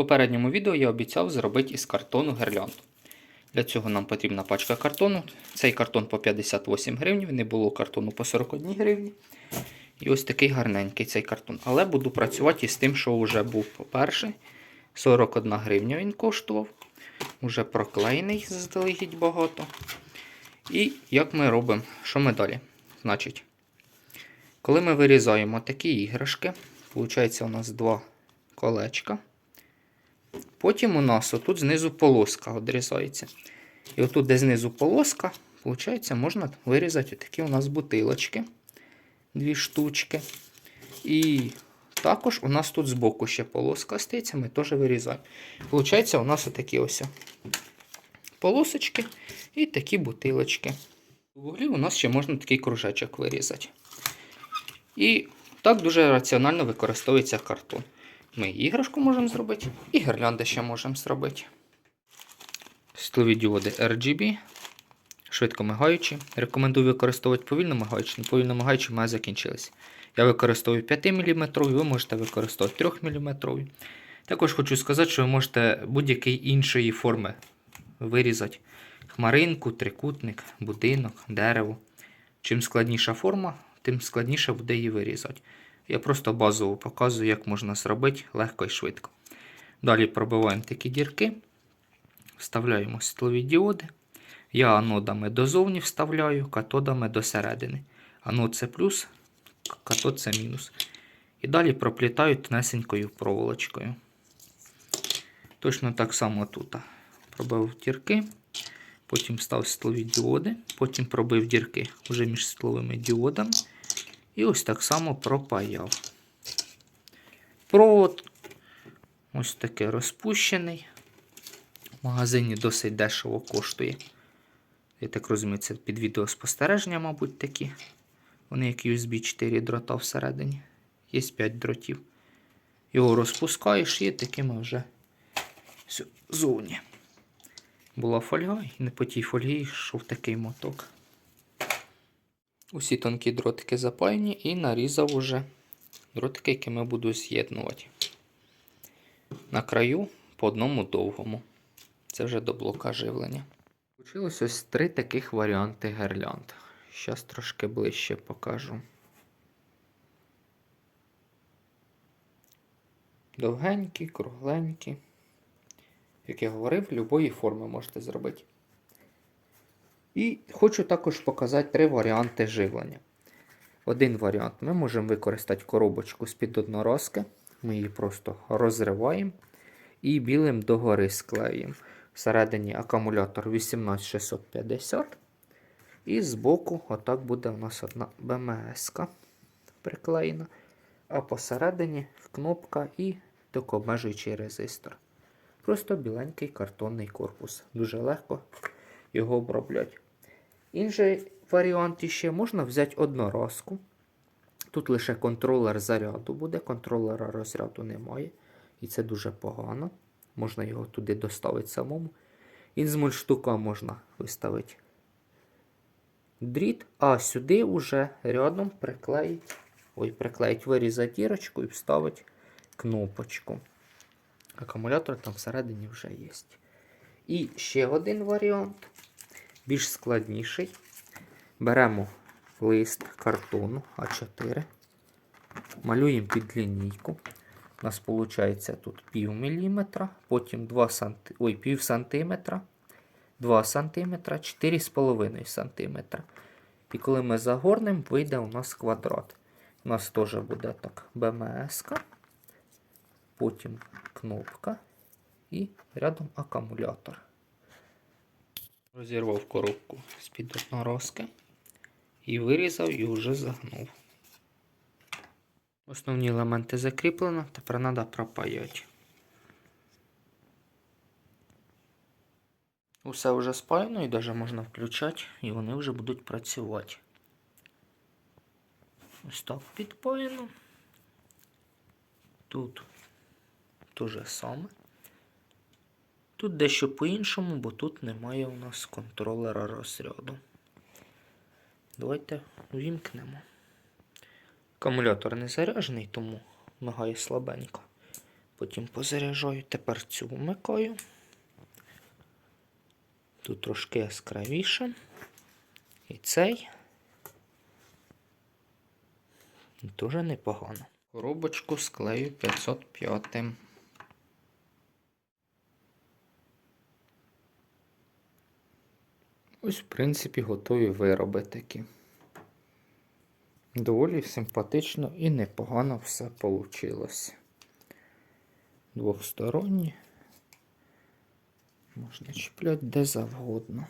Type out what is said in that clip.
попередньому відео я обіцяв зробити із картону гірлянду. Для цього нам потрібна пачка картону. Цей картон по 58 гривень, не було картону по 41 гривні. І ось такий гарненький цей картон. Але буду працювати із тим, що вже був перший. 41 гривня він коштував. Уже проклеєний заздалегідь багато. І як ми робимо? Що ми далі? Значить, коли ми вирізаємо такі іграшки, виходить у нас два колечка. Потім у нас отут знизу полоска відрізається. І отут, де знизу полоска, виходить, можна вирізати такі у нас бутилочки. Дві штучки. І також у нас тут збоку ще полоска стається, ми теж вирізаємо. Получається, у нас отакі ось полосочки і такі бутилочки. У вуглі у нас ще можна такий кружечок вирізати. І так дуже раціонально використовується картон. Ми іграшку можемо зробити, і гірлянди ще можемо зробити. Діоди RGB. Швидко мигаючі. Рекомендую використовувати повільно мигаючі. Повільно мигаючі в мене закінчились. Я використовую 5 мм, ви можете використовувати 3 мм. Також хочу сказати, що ви можете будь-якої іншої форми вирізати. Хмаринку, трикутник, будинок, дерево. Чим складніша форма, тим складніше буде її вирізати. Я просто базово показую, як можна зробити легко і швидко. Далі пробиваємо такі дірки, вставляємо світлові діоди. Я анодами дозовні вставляю, катодами до середини. Анод це плюс, катод це мінус. І далі проплітаю тонесенькою проволочкою. Точно так само тут. Пробив дірки, потім став світлові діоди, потім пробив дірки вже між світловими діодами. І ось так само пропаяв. Провод ось такий розпущений. В магазині досить дешево коштує. Я так розумію, це під відеоспостереження, мабуть, такі. Вони як USB 4 дрота всередині. Є 5 дротів. Його розпускаєш і такими вже зовні. Була фольга, і не по тій фольгі йшов такий моток. Усі тонкі дротики запаяні і нарізав уже дротики, якими буду з'єднувати. На краю по одному довгому. Це вже до блока живлення. Получилось ось три таких варіанти гірлянд. Зараз трошки ближче покажу. Довгенькі, кругленькі. Як я говорив, любої форми можете зробити. І хочу також показати три варіанти живлення. Один варіант ми можемо використати коробочку з-під одноразки. Ми її просто розриваємо і білим догори склеїмо. Всередині акумулятор 18650. І збоку, отак буде у нас одна БМС приклеєна. А посередині кнопка і токообмежуючий резистор. Просто біленький картонний корпус. Дуже легко його обробляти. Інший варіант ще можна взяти одноразку. Тут лише контролер заряду буде, контролера розряду немає. І це дуже погано. Можна його туди доставити самому. І з мультштука можна виставити дріт, а сюди вже рядом приклеїть, ой, приклеїть, вирізати дірочку і вставити кнопочку. Акумулятор там всередині вже є. І ще один варіант, більш складніший. Беремо лист картону А4, малюємо під лінійку. У нас виходить тут пів міліметра, потім 2 санти... Ой, пів сантиметра, 2 сантиметра, 4,5 сантиметра. І коли ми загорнемо, вийде у нас квадрат. У нас теж буде так БМС, потім кнопка і рядом акумулятор. Розірвав коробку з-під одноразки і вирізав і вже загнув. Основні елементи закріплено, тепер треба пропаяти. Усе вже спаяно і навіть можна включати, і вони вже будуть працювати. Ось так підпаяно. Тут те же саме. Тут дещо по-іншому, бо тут немає у нас контролера розряду. Давайте увімкнемо. Акумулятор не заряджений, тому мигає слабенько. Потім позаряджаю. Тепер цю вмикаю. Тут трошки яскравіше. І цей. Дуже непогано. Коробочку склею 505. Ось, в принципі, готові вироби такі. Доволі симпатично і непогано все вийшло. Двохсторонні. Можна чіпляти де завгодно.